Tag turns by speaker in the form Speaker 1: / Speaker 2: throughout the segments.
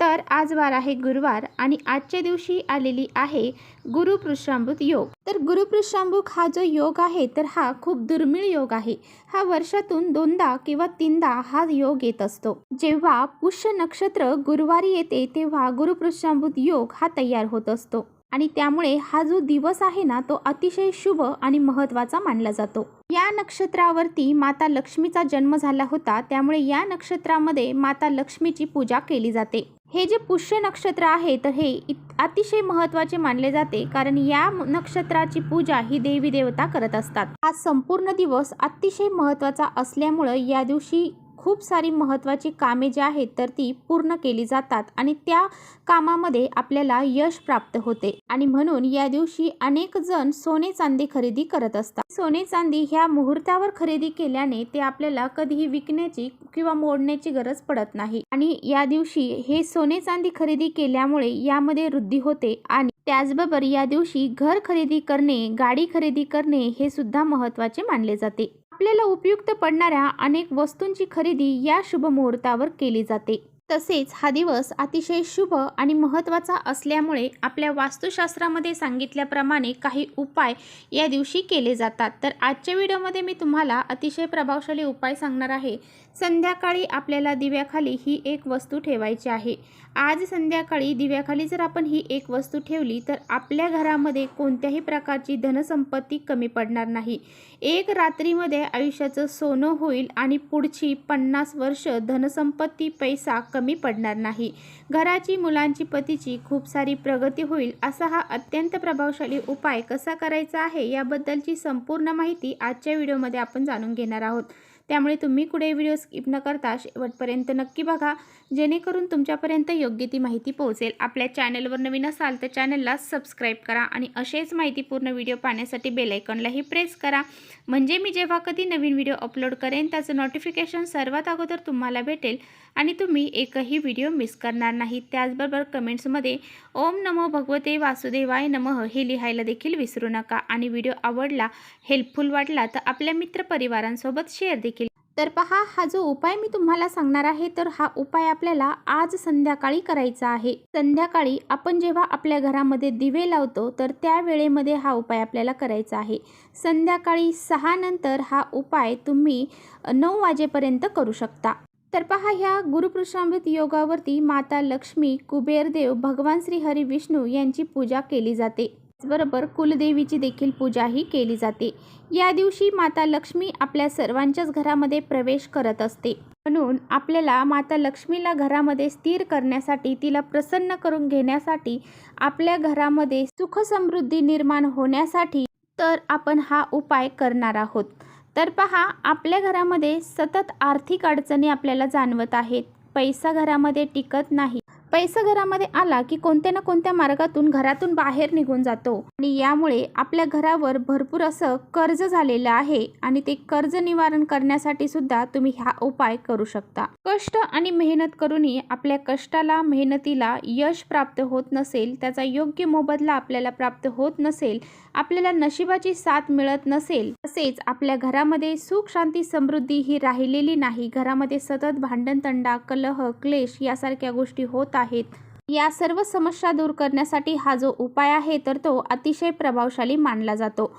Speaker 1: तर आज वार आहे गुरुवार आणि आजच्या दिवशी आलेली आहे गुरुपृष्ठांबुत योग. तर गुरुपृष्ठांबुक हा जो योग आहे तर हा खूप दुर्मिळ योग आहे. हा वर्षातून दोनदा किंवा तीनदा हा योग येत असतो. जेव्हा पुष्य नक्षत्र गुरुवारी येते तेव्हा गुरुपृष्ठांबुत योग हा तयार होत असतो. आणि त्यामुळे हा जो दिवस आहे ना तो अतिशय शुभ आणि महत्त्वाचा मानला जातो. या नक्षत्रावरती माता लक्ष्मीचा जन्म झाला होता त्यामुळे या नक्षत्रामध्ये माता लक्ष्मीची पूजा केली जाते. हे जे पुष्य नक्षत्र आहे तर हे इत- अतिशय महत्त्वाचे मानले जाते कारण या नक्षत्राची पूजा ही देवी देवता करत असतात. हा संपूर्ण दिवस अतिशय महत्त्वाचा असल्यामुळं या दिवशी खूप सारी महत्त्वाची कामे जी आहेत तर ती पूर्ण केली जातात आणि त्या कामामध्ये आपल्याला यश प्राप्त होते. आणि म्हणून या दिवशी अनेक जण सोने चांदी खरेदी करत असतात. सोने चांदी ह्या मुहूर्तावर खरेदी केल्याने ते आपल्याला कधीही विकण्याची किंवा मोडण्याची गरज पडत नाही. आणि या दिवशी हे सोने चांदी खरेदी केल्यामुळे यामध्ये वृद्धी होते आणि त्याचबरोबर या दिवशी घर खरेदी करणे गाडी खरेदी करणे हे सुद्धा महत्त्वाचे मानले जाते. आपल्याला उपयुक्त पडणाऱ्या अनेक वस्तूंची खरेदी या शुभ मुहूर्तावर केली जाते. तसेच हा दिवस अतिशय शुभ आणि महत्त्वाचा असल्यामुळे आपल्या वास्तुशास्त्रामध्ये सांगितल्याप्रमाणे काही उपाय या दिवशी केले जातात. तर आजच्या व्हिडिओमध्ये मी तुम्हाला अतिशय प्रभावशाली उपाय सांगणार आहे. संध्याकाळी आपल्याला दिव्याखाली ही एक वस्तू ठेवायची आहे. आज संध्याकाळी दिव्याखाली जर आपण ही एक वस्तू ठेवली तर आपल्या घरामध्ये कोणत्याही प्रकारची धनसंपत्ती कमी पडणार नाही. एक रात्रीमध्ये आयुष्याचं सोनं होईल आणि पुढची पन्नास वर्ष धनसंपत्ती पैसा कमी पडणार नाही. घराची मुलांची पतीची खूप सारी प्रगती होईल असा हा अत्यंत प्रभावशाली उपाय कसा करायचा आहे याबद्दलची संपूर्ण माहिती आजच्या व्हिडिओमध्ये आपण जाणून घेणार आहोत. त्यामुळे तुम्ही कुठे व्हिडिओ स्किप न करता शेवटपर्यंत नक्की बघा जेणेकरून तुमच्यापर्यंत योग्य ती माहिती पोहोचेल. आपल्या चॅनलवर नवीन असाल तर चॅनलला सबस्क्राईब करा आणि असेच माहितीपूर्ण व्हिडिओ पाहण्यासाठी बेलायकॉनलाही प्रेस करा. म्हणजे मी जेव्हा कधी नवीन व्हिडिओ अपलोड करेन त्याचं नोटिफिकेशन सर्वात अगोदर तुम्हाला भेटेल आणि तुम्ही एकही व्हिडिओ मिस करणार नाही. त्याचबरोबर कमेंट्समध्ये ओम नमो भगवते वासुदेवाय नमः हे लिहायला देखील विसरू नका. आणि व्हिडिओ आवडला हेल्पफुल वाटला तर आपल्या मित्रपरिवारांसोबत शेअर देखील तर पहा हा जो उपाय मी तुम्हाला सांगणार आहे तर हा उपाय आपल्याला आज संध्याकाळी करायचा आहे. संध्याकाळी आपण जेव्हा आपल्या घरामध्ये दिवे लावतो तर त्या वेळेमध्ये हा उपाय आपल्याला करायचा आहे. संध्याकाळी सहा नंतर हा उपाय तुम्ही नऊ वाजेपर्यंत करू शकता. तर पहा ह्या गुरुपृष्ठामृत योगावरती माता लक्ष्मी कुबेरदेव भगवान श्री हरी विष्णू यांची पूजा केली जाते. त्याचबरोबर कुलदेवीची देखील पूजाही केली जाते. या दिवशी माता लक्ष्मी आपल्या सर्वांच्याच घरामध्ये प्रवेश करत असते. म्हणून आपल्याला माता लक्ष्मीला घरामध्ये स्थिर करण्यासाठी तिला प्रसन्न करून घेण्यासाठी आपल्या घरामध्ये सुख समृद्धी निर्माण होण्यासाठी तर आपण हा उपाय करणार आहोत. तर पहा आपल्या घरामध्ये सतत आर्थिक अडचणी आपल्याला जाणवत आहेत. पैसा घरामध्ये टिकत नाही. पैसा घरामध्ये आला की कोणत्या ना कोणत्या मार्गातून घरातून बाहेर निघून जातो. आणि यामुळे आपल्या घरावर भरपूर असं कर्ज झालेलं आहे आणि ते कर्ज निवारण करण्यासाठी सुद्धा तुम्ही हा उपाय करू शकता. कष्ट आणि मेहनत करूनही आपल्या कष्टाला मेहनतीला यश प्राप्त होत नसेल त्याचा योग्य मोबदला आपल्याला प्राप्त होत नसेल आपल्याला नशिबाची साथ मिळत नसेल तसेच आपल्या घरामध्ये सुख शांती समृद्धी ही राहिलेली नाही. घरामध्ये सतत भांडणतंडा कलह क्लेश यासारख्या गोष्टी होत आहेत. या सर्व समस्या दूर करण्यासाठी हा जो उपाय आहे तर तो अतिशय प्रभावशाली मानला जातो.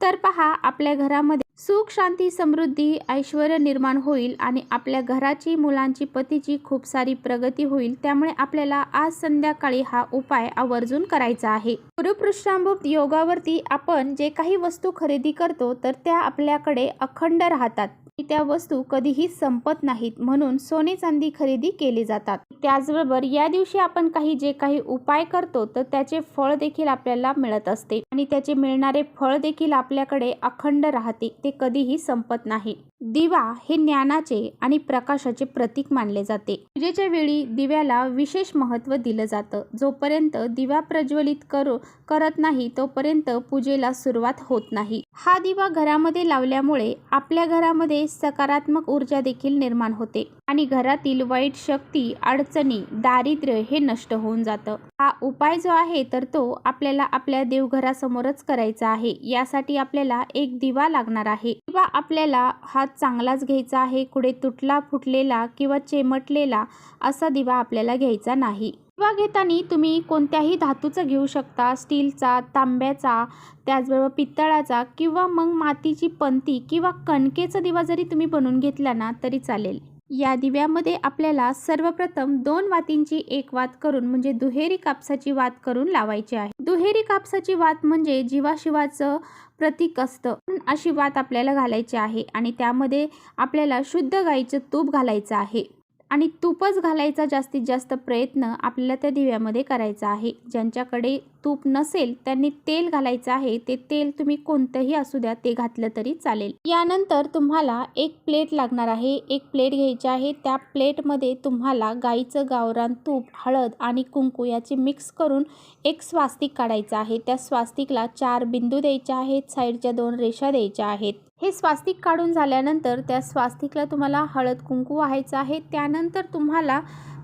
Speaker 1: तर पहा आपल्या घरामध्ये सुख शांती समृद्धी ऐश्वर निर्माण होईल आणि आपल्या घराची मुलांची पतीची खूप सारी प्रगती होईल. त्यामुळे आपल्याला आज संध्याकाळी हा उपाय आवर्जून करायचा आहे. गुरुपृष्ठांभूत योगावरती आपण जे काही वस्तू खरेदी करतो तर त्या आपल्याकडे अखंड राहतात. त्या वस्तू कधीही संपत नाहीत म्हणून सोने चांदी खरेदी केली जातात. त्याचबरोबर या दिवशी आपण काही जे काही उपाय करतो तर त्याचे फळ देखील आपल्याला मिळत असते. आणि त्याचे मिळणारे फळ देखील आपल्याकडे अखंड राहते ते कधीही संपत नाही. दिवा हे ज्ञानाचे आणि प्रकाशाचे प्रतीक मानले जाते. पूजेच्या वेळी दिव्याला विशेष महत्त्व दिलं जातं. जोपर्यंत दिवा प्रज्वलित करू करत नाही तोपर्यंत पूजेला सुरुवात होत नाही. हा दिवा घरामध्ये लावल्यामुळे आपल्या घरामध्ये सकारात्मक ऊर्जा देखील निर्माण होते. आणि घरातील वाईट शक्ती अडचणी दारिद्र्य हे नष्ट होऊन जातं. हा उपाय जो आहे तर तो आपल्याला आपल्या देवघरासमोरच करायचा आहे. यासाठी आपल्याला एक दिवा लागणार आहे. किंवा आपल्याला हा चांगलाच घ्यायचा आहे कुठे तुटला फुटलेला किंवा चेमटलेला असा दिवा आपल्याला घ्यायचा नाही. दिवा घेताना तुम्ही कोणत्याही धातूचा घेऊ शकता स्टीलचा तांब्याचा त्याचबरोबर पितळाचा किंवा मग मातीची पंती किंवा कणकेचा दिवा जरी तुम्ही बनवून घेतला ना तरी चालेल. या दिव्यामध्ये आपल्याला सर्वप्रथम दोन वातींची एक वात करून म्हणजे दुहेरी कापसाची वात करून लावायची आहे. दुहेरी कापसाची वात म्हणजे जीवाशिवाचं प्रतीक असतं. अशी वात आपल्याला घालायची आहे आणि त्यामध्ये आपल्याला शुद्ध गाईचं तूप घालायचं आहे. आणि तूपच घालायचा जास्तीत जास्त प्रयत्न आपल्याला त्या दिव्यामध्ये करायचा आहे. ज्यांच्याकडे तूप नसेल त्यांनी तेल घालायचं आहे. ते तेल तुम्ही कोणतंही असू द्या ते घातलं तरी चालेल. यानंतर तुम्हाला एक प्लेट लागणार आहे. एक प्लेट घ्यायची आहे. त्या प्लेटमध्ये तुम्हाला गाईचं गावरान तूप हळद आणि कुंकू याची मिक्स करून एक स्वास्तिक काढायचं आहे. त्या स्वास्तिकला चार बिंदू द्यायचे आहेत. साईडच्या दोन रेषा द्यायच्या आहेत. हे स्वास्तिक काढून झाल्यानंतर त्या स्वास्तिकला तुम्हाला हळद कुंकू व्हायचं आहे. त्यानंतर तुम्हाला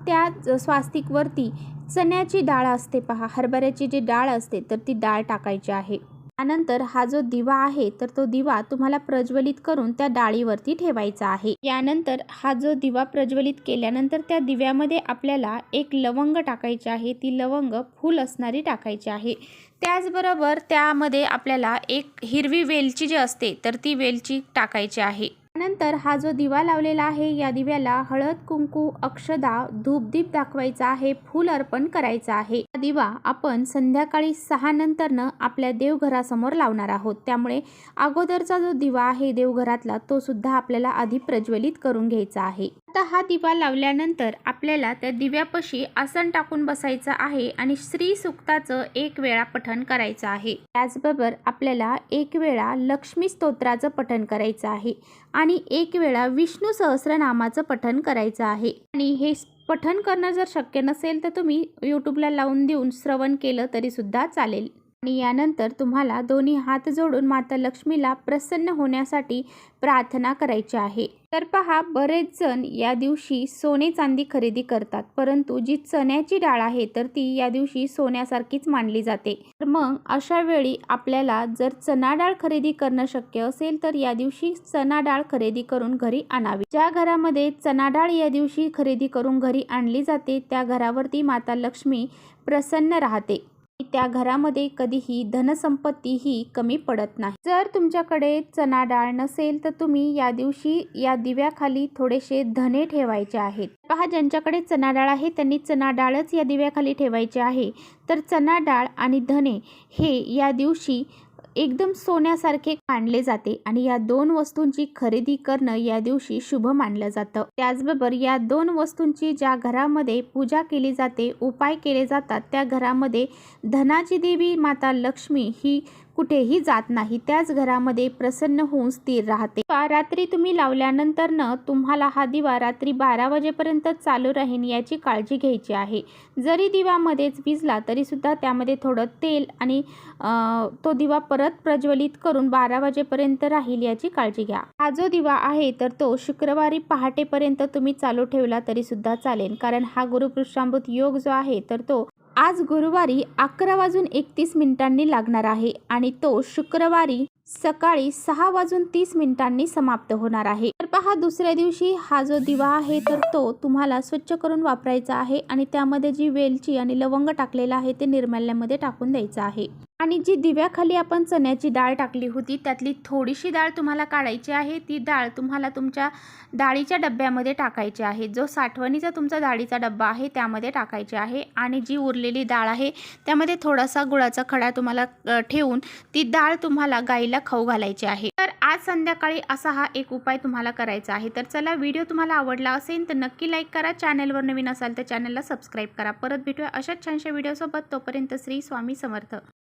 Speaker 1: त्या स्वास्तिकवरती चण्याची डाळ असते पहा. हरभऱ्याची जी डाळ असते तर ती डाळ टाकायची आहे. त्यानंतर हा जो दिवा आहे तर तो दिवा तुम्हाला प्रज्वलित करून त्या डाळीवरती ठेवायचा आहे. यानंतर हा जो दिवा प्रज्वलित केल्यानंतर त्या दिव्यामध्ये आपल्याला एक लवंग टाकायची आहे. ती लवंग फुल असणारी टाकायची आहे. त्याचबरोबर त्यामध्ये आपल्याला एक हिरवी वेलची जी असते तर ती वेलची टाकायची आहे. त्यानंतर हा जो दिवा लावलेला आहे या दिव्याला हळद कुंकू अक्षदा धूपदीप दाखवायचा आहे फूल अर्पण करायचा आहे. हा दिवा आपण संध्याकाळी सहा नंतरनं आपल्या देवघरासमोर लावणार आहोत. त्यामुळे अगोदरचा जो दिवा आहे देवघरातला तो सुद्धा आपल्याला आधी प्रज्वलित करून घ्यायचा आहे. आता हा दिवा लावल्यानंतर आपल्याला त्या दिव्यापाशी आसन टाकून बसायचं आहे आणि श्री सुक्ताचं एक वेळा पठण करायचं आहे. त्याचबरोबर आपल्याला एक वेळा लक्ष्मी स्तोत्राचं पठण करायचं आहे आणि एक वेळा विष्णू सहस्रनामाचं पठण करायचं आहे. आणि हे पठण करणं जर शक्य नसेल तर तुम्ही यूट्यूबला लावून देऊन श्रवण केलं तरीसुद्धा चालेल. आणि यानंतर तुम्हाला दोन्ही हात जोडून माता लक्ष्मीला प्रसन्न होण्यासाठी प्रार्थना करायची आहे. तर पहा बरेच जण या दिवशी सोने चांदी खरेदी करतात परंतु जी चण्याची डाळ आहे तर ती या दिवशी सोन्यासारखीच मानली जाते. तर मग अशा वेळी आपल्याला जर चना डाळ खरेदी करणं शक्य असेल तर या दिवशी चना डाळ खरेदी करून घरी आणावी. ज्या घरामध्ये चना डाळ या दिवशी खरेदी करून घरी आणली जाते त्या घरावरती माता लक्ष्मी प्रसन्न राहते. त्या घरामध्ये कधीही धनसंपत्ती ही कमी पडत नाही. जर तुमच्याकडे चना डाळ नसेल तर तुम्ही या दिवशी या दिव्याखाली थोडेसे धने ठेवायचे आहेत. पहा ज्यांच्याकडे चना डाळ आहे त्यांनी चना डाळच या दिव्याखाली ठेवायचे आहे. तर चना डाळ आणि धने हे या दिवशी एकदम सोन्यासारखे मानले जाते आणि या दोन वस्तूंची खरेदी करणं या दिवशी शुभ मानलं जातं. त्याचबरोबर या दोन वस्तूंची ज्या घरामध्ये पूजा केली जाते उपाय केले जातात त्या घरामध्ये धनाची देवी माता लक्ष्मी ही कुठेही जात नाही त्याच घरामध्ये प्रसन्न होऊन स्थिर राहते. रात्री तुम्ही लावल्यानंतर न तुम्हाला हा दिवा रात्री बारा वाजेपर्यंत चालू राहीन याची काळजी घ्यायची आहे. जरी दिवामध्येच विजला तरी सुद्धा त्यामध्ये थोडं तेल आणि तो दिवा परत प्रज्वलित करून बारा वाजेपर्यंत राहील याची काळजी घ्या. हा जो दिवा आहे तर तो शुक्रवारी पहाटेपर्यंत तुम्ही चालू ठेवला तरी सुद्धा चालेल कारण हा गुरुपृष्ठांबूत योग जो आहे तर तो आज गुरुवारी अकरा वाजून एकतीस मिनिटांनी लागणार आहे आणि तो शुक्रवारी सकाळी सहा वाजून तीस मिनिटांनी समाप्त होणार आहे. तर पहा दुसऱ्या दिवशी हा जो दिवा आहे तर तो तुम्हाला स्वच्छ करून वापरायचा आहे आणि त्यामध्ये जी वेलची आणि लवंग टाकलेला आहे ते निर्मल्यामध्ये टाकून द्यायचं आहे. आणि जी दिव्याखाली आपण चण्याची डाळ टाकली होती त्यातली थोडीशी डाळ तुम्हाला काढायची आहे ती डाळ तुम्हाला तुमच्या डाळीच्या डब्यामध्ये टाकायची आहे. जो साठवणीचा तुमचा डाळीचा डब्बा आहे त्यामध्ये टाकायची आहे आणि जी उरलेली डाळ आहे त्यामध्ये थोडासा गुळाचा खडा तुम्हाला ठेवून ती डाळ तुम्हाला गाईला खाऊ घालायची आहे. तर आज संध्याकाळी असा हा एक उपाय तुम्हाला करायचा आहे. तर चला व्हिडिओ तुम्हाला आवडला असेल तर नक्की लाईक करा. चॅनलवर नवीन असाल तर चॅनलला सबस्क्राईब करा. परत भेटूया अशाच छानशा व्हिडिओसोबत. तोपर्यंत श्री स्वामी समर्थ.